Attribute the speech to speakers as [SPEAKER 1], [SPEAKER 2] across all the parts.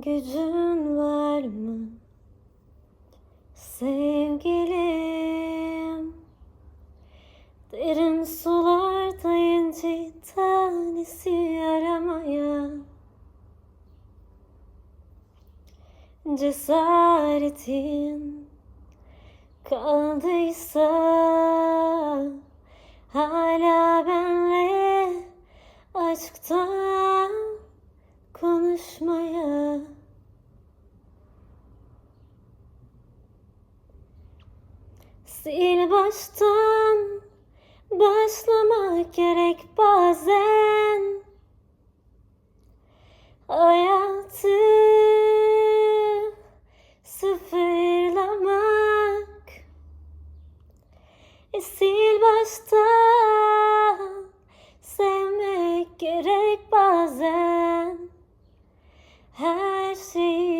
[SPEAKER 1] gücün var mı? Sevgilim. Derin sularda inci tanesi aramaya. Cesaretin kaldıysa Hala benle aşktan konuşmaya Sil baştan başlamak gerek bazen. Hayatı sıfırlamak. E, Sil baştan sevmek gerek bazen. Her şeyi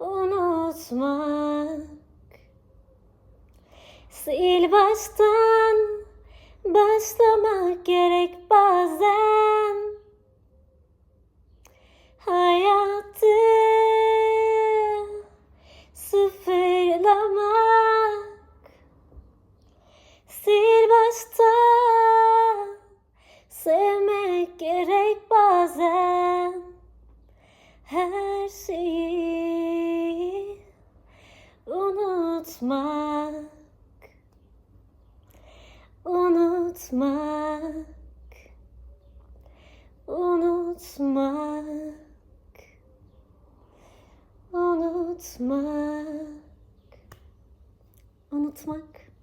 [SPEAKER 1] unutmak Sil baştan başlamak gerek bazen. Hayatı sıfırlamak. Sil baştan sevmek gerek bazen. Her şeyi unutmak Unutmak Unutmak Unutmak Unutmak